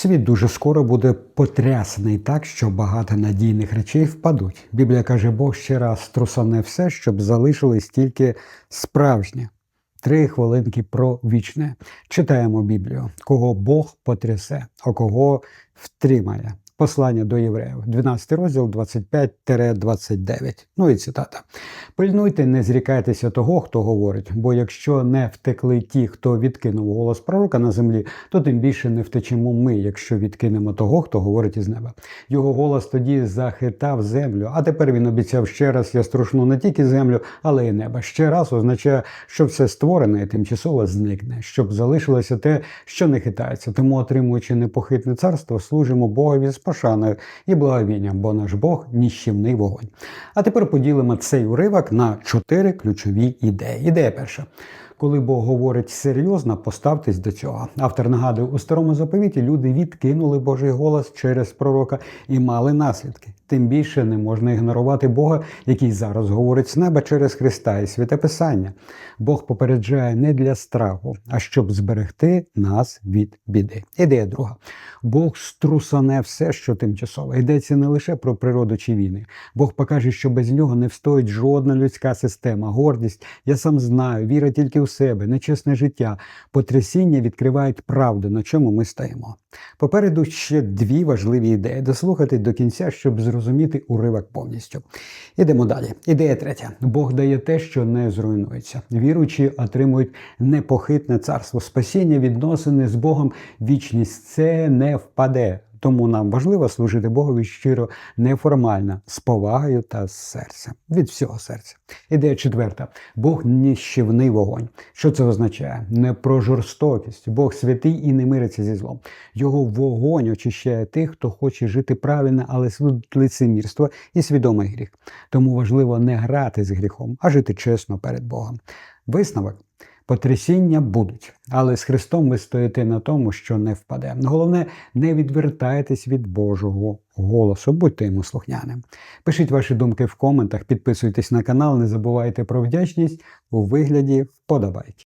Світ дуже скоро буде потрясений так, що багато надійних речей впадуть. Біблія каже, Бог ще раз трусане все, щоб залишилось тільки справжнє. Три хвилинки про вічне. Читаємо Біблію, кого Бог потрясе, а кого втримає. Послання до євреїв, 12 розділ 25-29. Ну і цитата. Пильнуйте, не зрікайтеся того, хто говорить, бо якщо не втекли ті, хто відкинув голос пророка на землі, то тим більше не втечемо ми, якщо відкинемо того, хто говорить із неба. Його голос тоді захитав землю, а тепер він обіцяв ще раз: я струшну не тільки землю, але й небо. Ще раз означає, що все створене і тимчасово зникне, щоб залишилося те, що не хитається. Тому, отримуючи непохитне царство, служимо Богові з пошаною і благовінням, бо наш Бог ніщівний вогонь. А тепер поділимо цей уривок на чотири ключові ідеї. Ідея перша. Коли Бог говорить серйозно, поставтесь до цього. Автор нагадує, у старому заповіті люди відкинули Божий голос через пророка і мали наслідки. Тим більше не можна ігнорувати Бога, який зараз говорить з неба через Христа і святе Писання. Бог попереджає не для страху, а щоб зберегти нас від біди. Ідея друга. Бог струсане все, що тимчасове. Йдеться не лише про природу чи війни. Бог покаже, що без нього не встоїть жодна людська система, гордість. Я сам знаю, віра тільки в себе, нечесне життя. Потрясіння відкривають правду, на чому ми стоїмо. Попереду ще дві важливі ідеї. Дослухати до кінця, щоб зрозуміти уривок повністю. Ідемо далі. Ідея третя: Бог дає те, що не зруйнується. Віруючі отримують непохитне царство, спасіння, відносини з Богом, вічність. Це не впаде. Тому нам важливо служити Богові щиро, неформально, з повагою та з серця, від всього серця. Ідея четверта: Бог ніщівний вогонь. Що це означає? Не про жорстокість. Бог святий і не мириться зі злом. Його вогонь очищає тих, хто хоче жити правильно, але судить лицемірство і свідомий гріх. Тому важливо не грати з гріхом, а жити чесно перед Богом. Висновок. Потрясіння будуть, але з Христом ви стоїте на тому, що не впаде. Головне, не відвертайтесь від Божого голосу, будьте йому слухняним. Пишіть ваші думки в коментах, підписуйтесь на канал, не забувайте про вдячність у вигляді вподобайки.